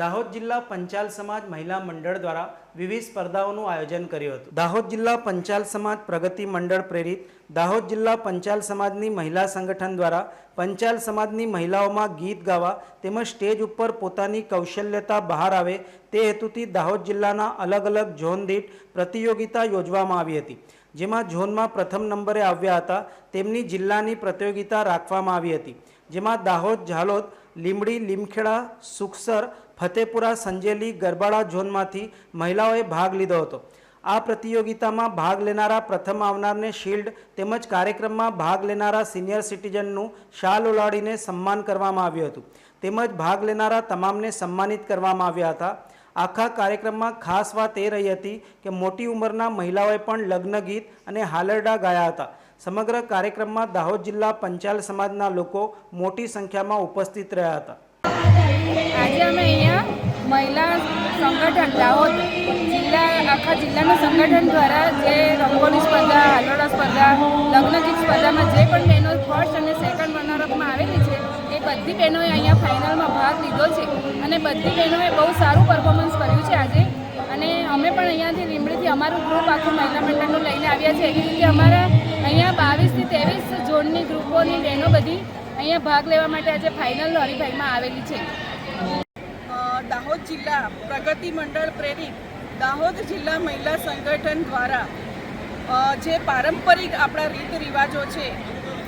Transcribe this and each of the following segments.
દાહોદ જિલ્લા પંચાલ સમાજ મહિલા મંડળ દ્વારા વિવિધ સ્પર્ધાઓનું આયોજન કર્યું હતું. દાહોદ જિલ્લા પંચાલ સમાજ પ્રગતિ મંડળ પ્રેરિત દાહોદ જિલ્લા પંચાલ સમાજની મહિલા સંગઠન દ્વારા પંચાલ સમાજની મહિલાઓમાં ગીત ગાવા તેમજ સ્ટેજ ઉપર પોતાની કૌશલ્યતા બહાર આવે તે હેતુથી દાહોદ જિલ્લાના અલગ અલગ ઝોન દીઠ પ્રતિયોગિતા યોજવામાં આવી હતી. જેમાં ઝોનમાં પ્રથમ નંબરે આવ્યા હતા તેમની જિલ્લાની પ્રતિયોગિતા રાખવામાં આવી હતી. જેમાં દાહોદ ઝાલોદ લીમડી લીમખેડા, સુખસર ફતેપુરા સંજેલી ગરબાડા ઝોનમાંથી મહિલાઓએ ભાગ લીધો હતો. આ પ્રતિયોગિતામાં ભાગ લેનારા પ્રથમ આવનારને શિલ્ડ તેમજ કાર્યક્રમમાં ભાગ લેનારા સિનિયર સિટીઝનનું શાલ ઓલાડીને સન્માન કરવામાં આવ્યું હતું. તેમજ ભાગ લેનારા તમામને સન્માનિત કરવામાં આવ્યા હતા. આખા કાર્યક્રમમાં ખાસ વાત એ રહી હતી કે મોટી ઉંમરના મહિલાઓએ પણ લગ્ન ગીત અને હાલરડા ગાયા હતા. સમગ્ર કાર્યક્રમમાં દાહોદ જિલ્લા પંચાલ સમાજના લોકો મોટી સંખ્યામાં ઉપસ્થિત રહ્યા હતા. મહિલા સંગઠન, દાહોદ જિલ્લા, આખા જિલ્લાના સંગઠન દ્વારા જે રંગોળી સ્પર્ધા હાલોડા સ્પર્ધા લગ્નગીત સ્પર્ધામાં જે પણ બહેનો ફર્સ્ટ અને સેકન્ડ રનરઅપમાં આવેલી છે, એ બધી બહેનોએ અહીંયા ફાઇનલમાં ભાગ લીધો છે. અને બધી બહેનોએ બહુ સારું પરફોર્મન્સ કર્યું છે આજે. અને અમે પણ અહીંયાથી લીમડીથી અમારું ગ્રુપ આખું મહિલા મંડળનું લઈને આવ્યા છે. એવી રીતે અમારા અહીંયા બાવીસથી ત્રેવીસ ઝોનની ગ્રુપોની બહેનો બધી અહીંયા ભાગ લેવા માટે આજે ફાઇનલ હરિભાઈમાં આવેલી છે. દાહોદ જિલ્લા પ્રગતિ મંડળ પ્રેરિત દાહોદ જિલ્લા મહિલા સંગઠન દ્વારા જે પારંપરિક આપણા રીત રિવાજો છે,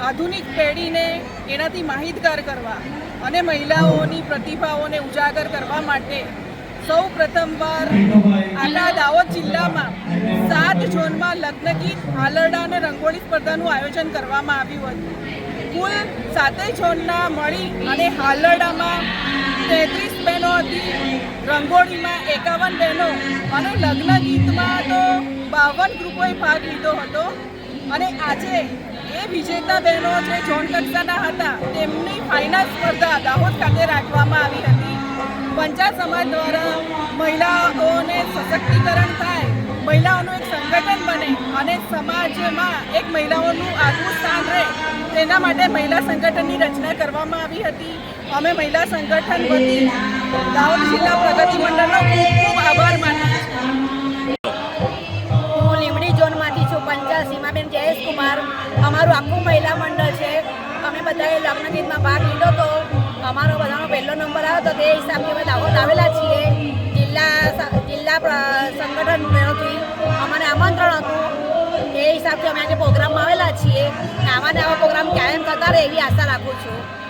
આધુનિક પેઢીને એનાથી માહિતગાર કરવા અને મહિલાઓની પ્રતિભાઓને ઉજાગર કરવા માટે સૌ પ્રથમવાર આના દાહોદ જિલ્લામાં સાત ઝોનમાં લગ્ન ગીત હાલરડા અને રંગોળી સ્પર્ધાનું આયોજન કરવામાં આવ્યું હતું. કુલ સાતેય ઝોનના મળી અને હાલરડામાં તેત્રીસ બહેનો હતી, રંગોળીમાં એકાવન બહેનો. અને લગ્ન ગીતમાં તો બાવન ગ્રુપોએ ભાગ લીધો હતો. અને આજે એ વિજેતા બહેનો જે જોન કક્ષાના હતા, તેમની ફાઇનલ સ્પર્ધા દાહોદ ખાતે રાખવામાં આવી હતી. પંચાયત સમાજ દ્વારા મહિલાઓને સશક્તિકરણ થાય, મહિલાઓનું એક સંગઠન બને અને સમાજમાં એક મહિલાઓનું આગવું તેના માટે મહિલા સંગઠનની રચના કરવામાં આવી હતી. અમે મહિલા સંગઠન વતી દાહોદ જિલ્લા પ્રગતિ મંડળનો ખૂબ ખૂબ આભાર માનું હું લીમડી ઝોનમાંથી છું, પંચાલ સીમાબેન જયેશ કુમાર. અમારું આખું મહિલા મંડળ છે. અમે બધાએ લગ્નગીતમાં ભાગ લીધો તો અમારો બધાનો પહેલો નંબર આવ્યો તો તે હિસાબથી અમે દાહોદ આવેલા છીએ. જિલ્લા જિલ્લા સંગઠન તરફથી અમને આમંત્રણ હતું. એ હિસાબથી અમે આજે પ્રોગ્રામમાં આવેલા છીએ. આવા ને આવા પ્રોગ્રામ કાયમ થતા રહે એવી આશા રાખું છું.